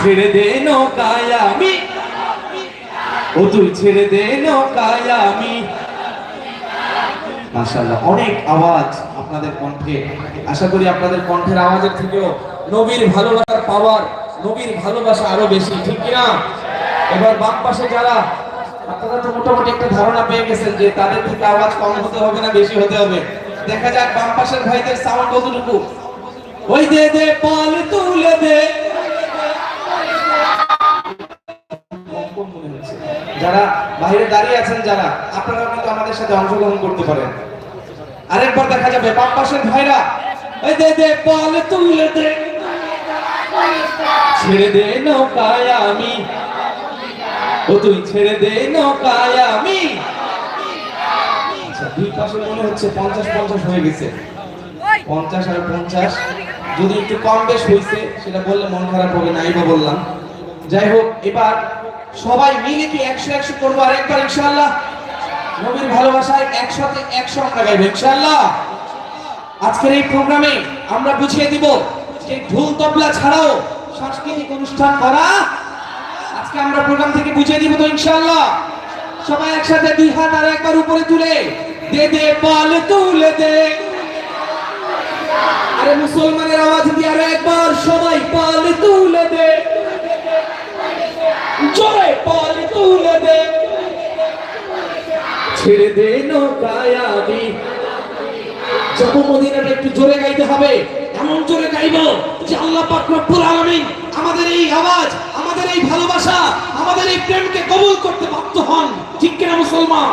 ছেড়ে দে নৌকায় আমি। ও তুই ছেড়ে দে নৌকায় আমি। মাশাআল্লাহ, অনেক আওয়াজ আপনাদের কণ্ঠে। আশা করি আপনাদের কণ্ঠের আওয়াজের থেকেও নবীর ভালোবাসার পাওয়ার নবীর ভালোবাসা আরও বেশি, ঠিক কিনা? এবার বাম পাশে যারা, আপনারা তো মোটামুটি একটা ধারণা পেয়ে গেছেন যে তাদের থেকে আওয়াজ কম হতে হবে না, বেশি হতে হবে। দেখা যাক বাম পাশের ভাইদের সাউন্ড কতটুকু। ওই দে দে পাল তুলে দে। যারা বাইরে দাঁড়িয়ে আছেন যারা আপনারা কিন্তু আমাদের সাথে অংশগ্রহণ করতে পারেন। আরেকবার দেখা যাবে, বাম পাশের ভাইরা ওই দে দে পাল তুলে দে। ছেড়ে দে নৌকায় আমি। ও তুই ছেড়ে দে নৌকায় আমি। আচ্ছা দুই পাশে মনে হচ্ছে পঞ্চাশ পঞ্চাশ হয়ে গেছে। পঞ্চাশ আর পঞ্চাশ, যদি একটু কম বেশ হয়েছে সেটা বললে মন খারাপ হবে, নাই বা বললাম। যাই হোক, এবার সবাই মিলে কি একশো একশো করব আর একবার ইনশাল্লাহ নবীর ভালোবাসায় একসাথে একশো আমরা গাইবো ইনশাল্লাহ আজকের এই প্রোগ্রামে আমরা বুঝিয়ে দিব যে ঢোল তবলা ছাড়াও সাংস্কৃতিক অনুষ্ঠান করা আজকে আমরা প্রোগ্রাম থেকে বুঝিয়ে দিব তো ইনশাল্লাহ সবাই একসাথে দুই হাত আর একবার উপরে তুলে দে দে, পাল তুলে দে। আরে মুসলমানের আওয়াজ দিয়ে আরও একবার সবাই পাল তুলে দে। জোরে পাল তুলে দে। ছেড়ে দে নৌকায় আমি যাব মদিনাটা একটু জোরে গাইতে হবে, এমন জোরে গাইবো যে আল্লাহ পাক রব্বুল আলামিন আমাদের এই আওয়াজ, আমাদের এই ভালোবাসা, আমাদের এই প্রেমকে কবুল করতে বাধ্য হন। ঠিক কিনা মুসলমান?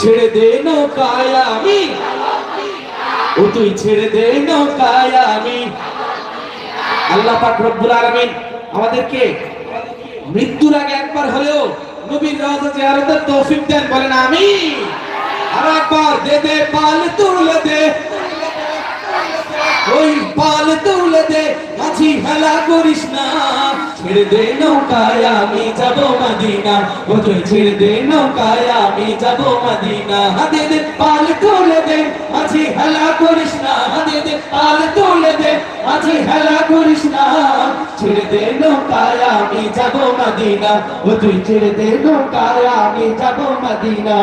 ছেড়ে দে নৌকায় আমি ও তুই ছেড়ে দে নৌকায় আমি আল্লাহ পাক রব্বুল আলামিন আমাদেরকে মৃত্যুর আগে একবার হলেও নবীর রওজা জিয়ারতের তৌফিক দেন, বলেন আমি আর একবার দে দে, পাল তুলে দে। ওই পাল তুলে দে, মাঝি হেলা করিস না। ছেড়ে দে নৌকায়, আমি যাব মদিনা। ও তুই ছেড়ে দে নৌকায়, আমি যাব মদিনা। দে দে, পাল তুলে দে, মাঝি হেলা করিস না। দে দে, পাল তুলে দে, মাঝি হেলা করিস না। ছেড়ে দে নৌকায় আমি যাব মদিনা ও তুই ছেড়ে দে নৌকায় আমি যাব মদিনা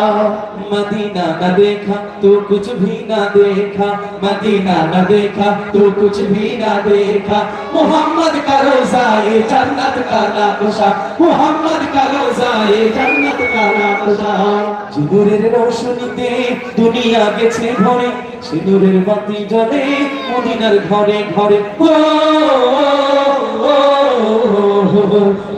मदीना न देखा तो कुछ भी न देखा मदीना न देखा तो कुछ भी न देखा मोहम्मद का रोजा ये जन्नत का नक्शा मोहम्मद का रोजा ये जन्नत का नक्शा সিঁদুরের রোশনীতে দুনিয়া গেছে ভরে সিঁদুরের বাতি জ্বলে মদিনার ঘরে ঘরে ও, ও, ও, ও,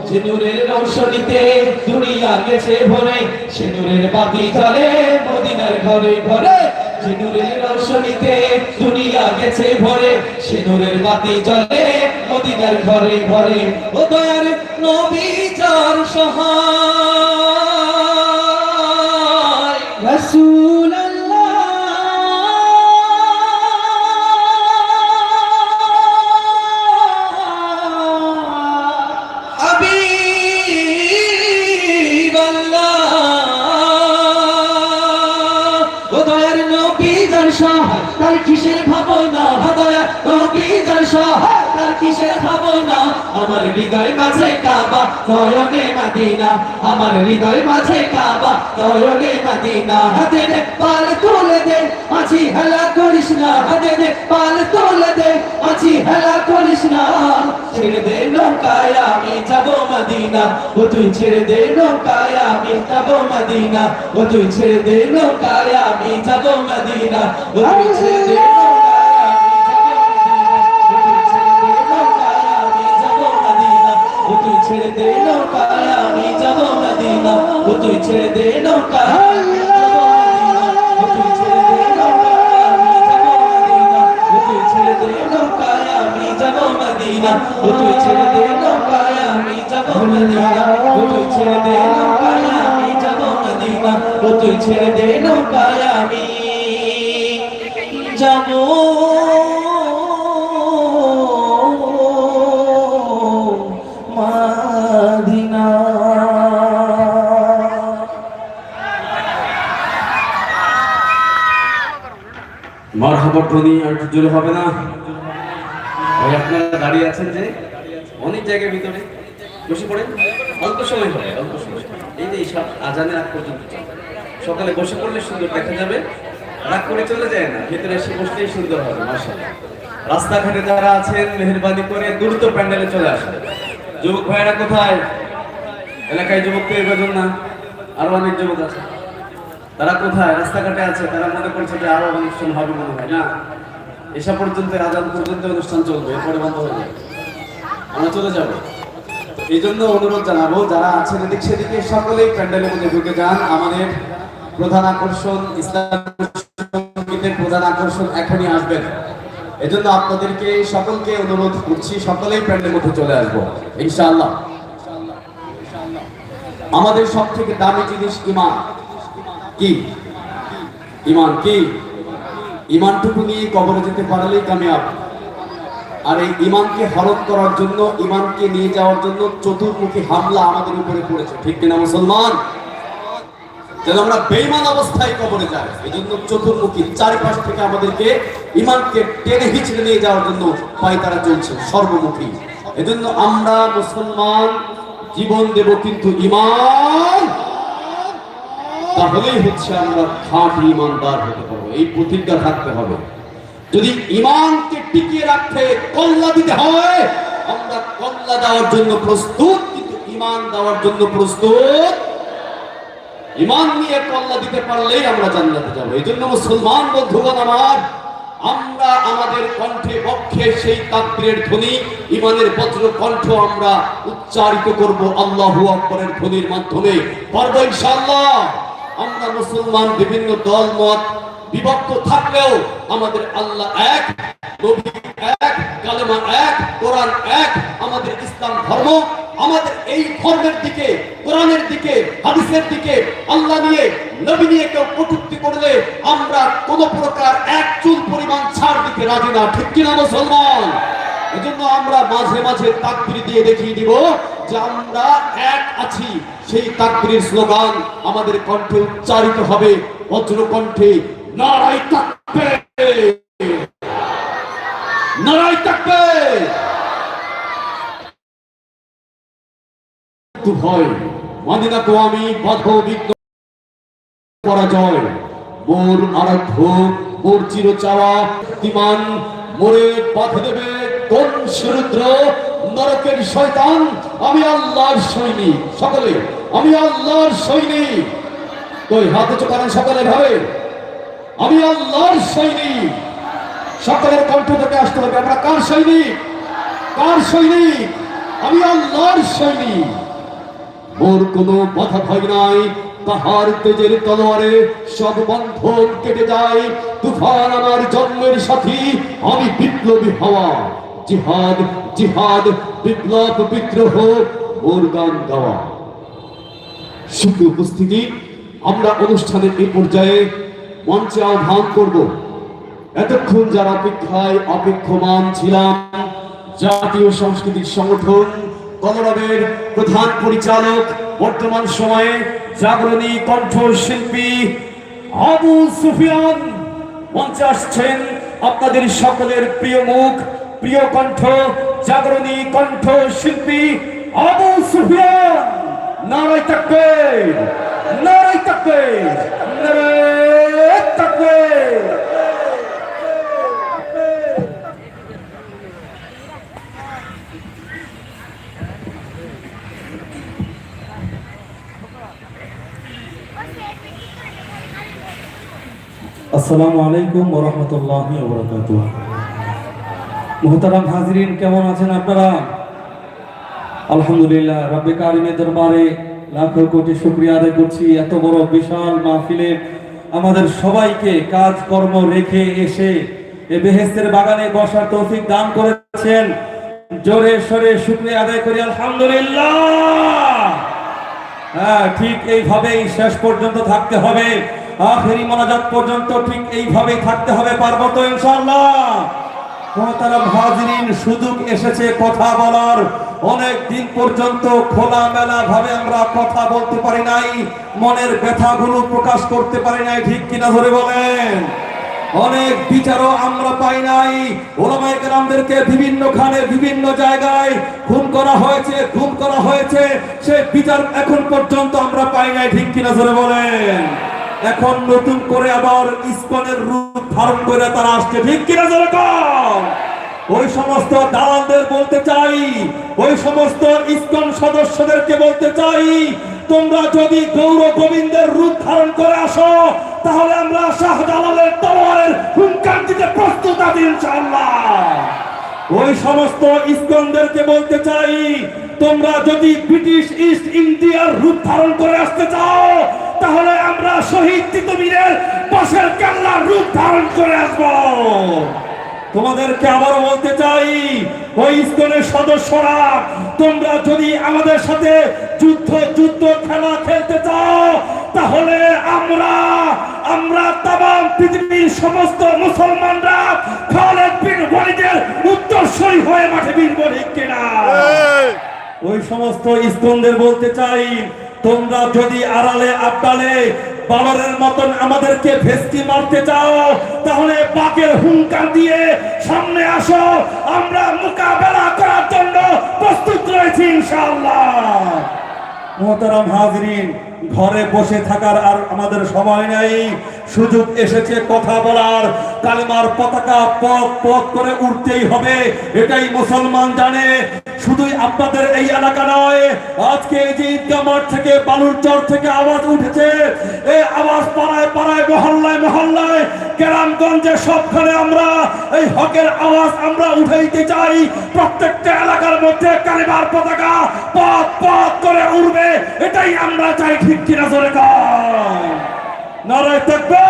সিঁদুরের রোশনীতে দুনিয়া গেছে ভরে সিঁদুরের বাতি জ্বলে মদিনার ঘরে ঘরে সিঁদুরের রোশনীতে দুনিয়া গেছে ভরে সিঁদুরের বাতি জ্বলে মদিনার ঘরে ঘরে ও দয়ার নবী যার সহায় তার কিসের ভাবনা দয়া কি জলসা কিসের ভাবনা আমার হৃদয় মাঝে কাবা, নয়নে মাদিনা। আমার হৃদয় মাঝে কাবা, নয়নে মাদিনা। হাতে দে, পাল তুলে দে মাঝি হেলা করিস না। হাতে দে, পাল তুলে দে মাঝি হেলা করিস না। ছেড়ে দে নৌকায়, আমি যাব মদিনা। ও তুই ছেড়ে দে নৌকায়, আমি যাব মদিনা। ও তুই ছেড়ে দে নৌকায়, আমি যাব মদিনা। ও তুই ছেড়ে দে ছেড়ে দে নৌকায় আমি যাব মদিনা। ও তুই ছেড়ে দে মদিনা। ও তুই ছেড়ে দে নৌকায় আমি যাব মদিনা। ও তুই ছেড়ে দে নৌকায় আমি যাব মদিনা। ও তুই ছেড়ে দে নৌকায় আমি যাব ধ্বনি আর একটু জোরে হবে না? ওই আপনারা দাঁড়িয়ে আছেন যে অনেক জায়গার ভিতরে। বসে পড়েন। অল্প সময় অল্প সময়। এই যে সব আগ পর্যন্ত সকালে বসে পড়লে সুন্দর দেখা যাবে। রাগ করে চলে যায় না, ভিতরে এসে বসলেই সুন্দর হবে মার্শাল্লাহ রাস্তাঘাটে যারা আছেন, মেহরবানি করে দ্রুত প্যান্ডেলে চলে আসেন যুবক ভাইয়েরা কোথায়? এলাকায় যুবক পেয়ে বেজন না, আরও অনেক যুবক আছে। তারা কোথায়? রাস্তাঘাটে আছে, তারা মনে করছে যে আরও অনুষ্ঠান হবে মনে হয়, না? এসা পর্যন্ত, আজান পর্যন্ত অনুষ্ঠান চলবে, এরপরে বন্ধ হয়ে যাবে। আমরা চলে যাব। এই জন্য অনুরোধ জানাব, যারা আছেন এদিক সেদিকে, সকলেই প্যান্ডেলের মধ্যে ঢুকে যান। আমাদের প্রধান আকর্ষণ, ইসলাম সঙ্গীতের প্রধান আকর্ষণ এখনই আসবেন। এজন্য আপনাদেরকে সকলকে অনুরোধ করছি, সকলেই প্যান্ডেলের মধ্যে চলে আসব, ইনশাআল্লাহ। আমাদের সব থেকে দামি জিনিস ইমান। কি? ইমান কি? ইমানটুকু নিয়ে কবরে যেতে পারলেই কামিয়াব। আর এই ইমানকে হরণ করার জন্য, ইমানকে নিয়ে যাওয়ার জন্য চতুর্মুখী হামলা আমাদের উপরে পড়েছে। ঠিক কিনা মুসলমান? যেন আমরা বেইমান অবস্থায় কবরে যাই। এই জন্য চতুর্মুখী চারিপাশ থেকে আমাদেরকে ইমানকে টেনে হিচড়ে নিয়ে যাওয়ার জন্য পায়তারা চলছে, সর্বমুখী। এজন্য আমরা মুসলমান, জীবন দেব কিন্তু ইমান তাহলেই হচ্ছে আমরা খাঁটি ইমানদার হতে পারব। এই প্রতিজ্ঞা থাকতে হবে। যদি ইমানকে টিকিয়ে রাখতে কল্লা দিতে হয়, আমরা কল্লা দেওয়ার জন্য প্রস্তুত, কিন্তু ইমান দেওয়ার জন্য প্রস্তুত। ইমান নিয়ে কল্লা দিতে পারলেই আমরা জান্নাতে যাব। এই জন্য মুসলমান বন্ধুগণ আমার, আমরা আমাদের কণ্ঠে বক্ষে সেই তাকবীরের ধ্বনি, ইমানের বজ্র কণ্ঠ আমরা উচ্চারিত করব আল্লাহু আকবরের ধ্বনির মাধ্যমে। পারব ইনশাআল্লাহ? আমরা মুসলমান বিভিন্ন দল, মত বিভক্ত থাকলেও আমাদের আল্লাহ এক এক, কালেমা এক, কোরআন এক, আমাদের ইসলাম ধর্ম, আমাদের এই ধর্মের দিকে, কোরআনের দিকে, হাদিসের দিকে আল্লাহ নিয়ে, নবী নিয়ে কেউ কটূক্তি করলে আমরা কোন প্রকার এক চুল পরিমাণ ছাড় দিতে রাজি না। ঠিক কিনা মুসলমান? এজন্য আমরা মাঝে মাঝে তাকবির দিয়ে দেখিয়ে দিব যে আমরা এক আছি। সেই তাকবিরের স্লোগান আমাদের কণ্ঠে উচ্চারিত হবে। নারাই নারাই ভয়। মানি তো আমি বাধ বিঘ্ন পরাজয়। মোর আরাধ্য, মোর চির চাওয়া মোরে পথ দেবে কোন সমুদ্র নরকের শয়তান? আমি আল্লাহর সৈনিক। সকলে, আমি আল্লাহর সৈনিক। কই, হাতে চোখান সকলে ভাবে আমি আল্লাহর সৈনিক। সকলের কণ্ঠ থেকে আসতে হবে। আমরা কার সৈনিক? কার সৈনিক? আমি আল্লাহর সৈনিক। মোর কোনো বাধা ভয় নাই। তাহার তেজের তলোয়ারে সব বন্ধন কেটে যায়। তুফান আমার জন্মের সাথী। আমি বিপ্লবী হওয়া। জিহাদ জিহাদ, বিপ্লব, বিদ্রোহ গান গাওয়া। শুধু উপস্থিতি, আমরা অনুষ্ঠানের এই পর্যায়ে মঞ্চে আহ্বান করব। এতক্ষণ যারা অপেক্ষায় অপেক্ষমান ছিলাম জাতীয় সাংস্কৃতিক সংগঠন কলরবের প্রধান পরিচালক বর্তমান সময়ে জাগরণী কণ্ঠশিল্পী আবু সুফিয়ান। মঞ্চে আসছেন আপনাদের সকলের প্রিয় মুখ প্রিয় কণ্ঠ, জাগরণী কণ্ঠ শিল্পী আবু সুফিয়ান নারাই থাকবে নারাই থাকবে নারাই থাকবে আসসালামু আলাইকুম ওয়া রাহমাতুল্লাহি ওয়া বারাকাতুহু। মুহতারাম হাজিরিন, কেমন আছেন আপনারা? আলহামদুলিল্লাহ, রব্বে কারিমের দরবারে লাখো কোটি শুকরিয়া আদায় করছি। এত বড় বিশাল মাহফিলে আমাদের সবাইকে কাজ, কর্ম রেখে এসে এ বেহেস্তের বাগানে বসার তৌফিক দান করেছেন। জোরে সরে শুকরিয়া আদায় করি, আলহামদুলিল্লাহ। হ্যাঁ ঠিক এইভাবেই শেষ পর্যন্ত থাকতে হবে। আখেরি মোনাজাত পর্যন্ত ঠিক এইভাবেই থাকতে হবে, পারব তো ইনশাআল্লাহ। অনেক প্রকাশ করতে পারি নাই, ঠিক কিনা ধরে বলেন? অনেক বিচারও আমরা পাই নাই কেরামদেরকে বিভিন্ন খানে, বিভিন্ন জায়গায় খুন করা হয়েছে, খুন করা হয়েছে, সে বিচার এখন পর্যন্ত আমরা পাই নাই, ঠিক কিনা জোরে বলেন? এখন নতুন করে আবার ইসকনের রূপ ধারণ করে তারা আসছে। ঠিক কিনা জোরে কম ওই সমস্ত দালালদের বলতে চাই, ওই সমস্ত ইসকন সদস্যদেরকে বলতে চাই, তোমরা যদি গৌর গোবিন্দের রূপ ধারণ করে আসো, তাহলে আমরা শাহজালালের তলোয়ারের হুঙ্কার দিতে প্রস্তুত আছি ইনশাআল্লাহ। ওই সমস্ত ইসকনদেরকে বলতে চাই, তোমরা যদি ব্রিটিশ ইস্ট ইন্ডিয়ার রূপ ধারণ করে আসতে চাও তাহলে আমরা শহীদ তিতুমিরের পাশের কাল্লার রূপ ধারণ করে আসব। তোমাদেরকে আবারও বলতে চাই, ওই ইস্কনের সদস্যরা, তোমরা যদি আমাদের সাথে যুদ্ধ যুদ্ধ খেলা খেলতে চাও, তাহলে আমরা আমরা তাম পৃথিবীর সমস্ত মুসলমানরা খালেদ বিন ওয়ালিদের উত্তরসূরি হয়ে মাঠে বীর বলি কিনা? ওই সমস্ত ইস্কনদের বলতে চাই, তোমরা যদি আড়ালে, আবডালে বালরের মতন আমাদেরকে ভেস্তি মারতে চাও, তাহলে বাকের হুঙ্কার দিয়ে সামনে আসো। আমরা মোকাবেলা করার জন্য প্রস্তুত রয়েছি, ইনশাআল্লাহ। মোহতারাম হাজরিন, ঘরে বসে থাকার আর আমাদের সময় নেই। সুযোগ এসেছে কথা বলার। কালেমার পতাকা পথ পথ করে উঠতেই হবে, এটাই মুসলমান জানে। শুধুই আপনাদের এই এলাকা নয়, আজকে এই যে ঈদগাহ মাঠ থেকে, বালুর চর থেকে আওয়াজ উঠেছে এই আওয়াজ পাড়ায় পাড়ায়, মহল্লায় মহল্লায়, গ্রামগঞ্জে সবখানে আমরা এই হকের আওয়াজ আমরা উঠাইতে চাই। প্রত্যেকটা এলাকার মধ্যে কালেমার পতাকা পথ পথ করে উঠবে এটাই আমরা চাই ঠিক কিনা জোরে থাকবে নারায় থাকবে।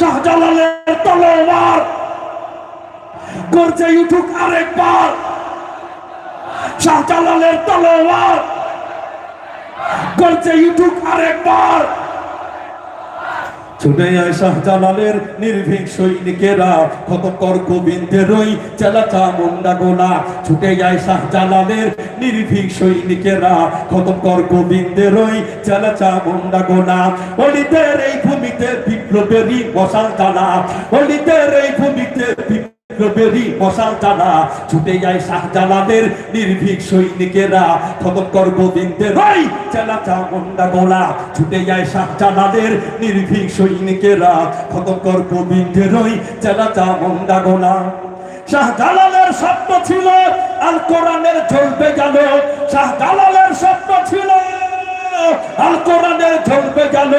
শাহজালালের তলোয়ার করছে উঠুক আরেকবার। শাহজালালের তলোয়ার করছে উঠুক আরেকবার। ছুটে আয় শাহজালালের নির্ভীক সৈনিকেরা কত কর গোবিন্দের ওই চেলাচা মুন্ডা গোলা ছুটে যায় শাহজালালের নির্ভীক সৈনিকেরা কত কর গোবিন্দের ওই চেলাচা মুন্ডা গোলা অলিদের এই ভূমিতে বিপ্লবেরই বসাল তালা। অলিদের এই ভূমিতে বিপ্লবেরই মশাল জ্বালা ছুটে যায় শাহজালালের নির্ভীক সৈনিকেরা। খতকর গোবিন্দের ওই চেলাচা মুন্ডা গোলা। ছুটে যায় শাহজালালের নির্ভীক সৈনিকেরা। খতকর গোবিন্দের ওই চেলাচা মুন্ডা গোলা। শাহজালালের স্বপ্ন ছিল, আল কোরআনের ঝলবে গেল শাহজালালের স্বপ্ন ছিল আল কোরআনের ধর্মে গেল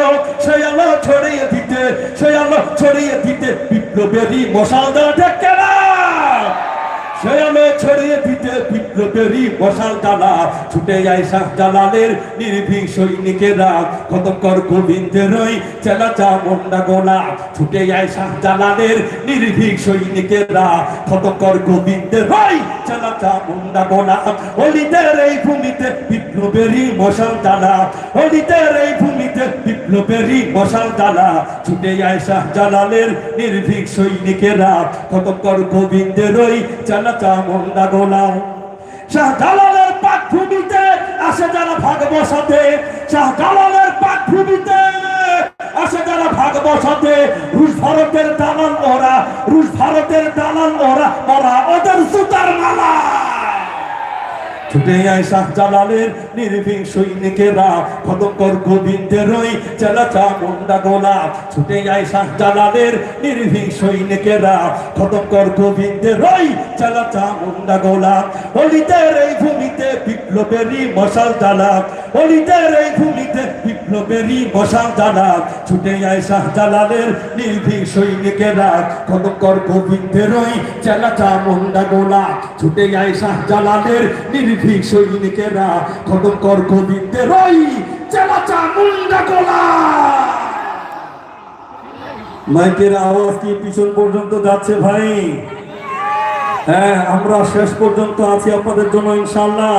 ছড়িয়ে দিতে সেই আলো ছড়িয়ে দিতে বিপ্লবেরই মশাল দেওয়া কেনা সে আলো ছড়িয়ে দিতে বিপ্লবেরই মশাল জ্বালা, ছুটে যায় শাহজালালের নির্ভীক সৈনিকেরা কতকর গোবিন্দের ওই চেলাচা মন্ডা গোলা, ছুটে যায় শাহজালালের নির্ভীক সৈনিকেরা কতকর গোবিন্দের ওই চেলাচা মন্ডা গোলা, অলিদের এই ভূমিতে বিপ্লবেরই মশাল জ্বালা, অলিদের এই ভূমিতে বিপ্লবেরই মশাল জ্বালা, ছুটে যায় শাহজালালের নির্ভীক সৈনিকেরা কতকর গোবিন্দের ওই চালাচা মন্দা গোলা শাহজালালের পাক ভূমিতে আসে যারা ভাগ বসাতে শাহজালালের পাক ভূমিতে আসে যারা ভাগ বসাতে রুশ ভারতের দালাল ওরা, রুশ ভারতের দালাল ওরা ওরা ওদের সুতার মালা। ছুটে আয় শাহ জালালের নির্ভীক সৈনিকেরা খদকর গোবিন্দের ওই চেলাচা মুন্ডা গোলা। ছুটে আয় শাহ জালালের নির্ভীক সৈনিকেরা খদকর গোবিন্দের ওই চেলাচা মুন্ডা গোলা। অলিতের এই ভূমিতে বিপ্লবেরই মশাল জ্বালা। অলিতের এই ভূমিতে মশাল জ্বালা ছুটে শাহজালালের নির্ভীক সৈনিকেরা। খতকর গোবিন্দের ওই চেলাচা মুন্ডা গোলা, ছুটে শাহজালালের নির্ভীক সৈনিকেরা। খতকর গোবিন্দের ওই চেলাচা মুন্ডা গোলা। মাইকের আওয়াজ কি পিছন পর্যন্ত যাচ্ছে ভাই? হ্যাঁ আমরা শেষ পর্যন্ত আছি আপনাদের জন্য ইনশাল্লাহ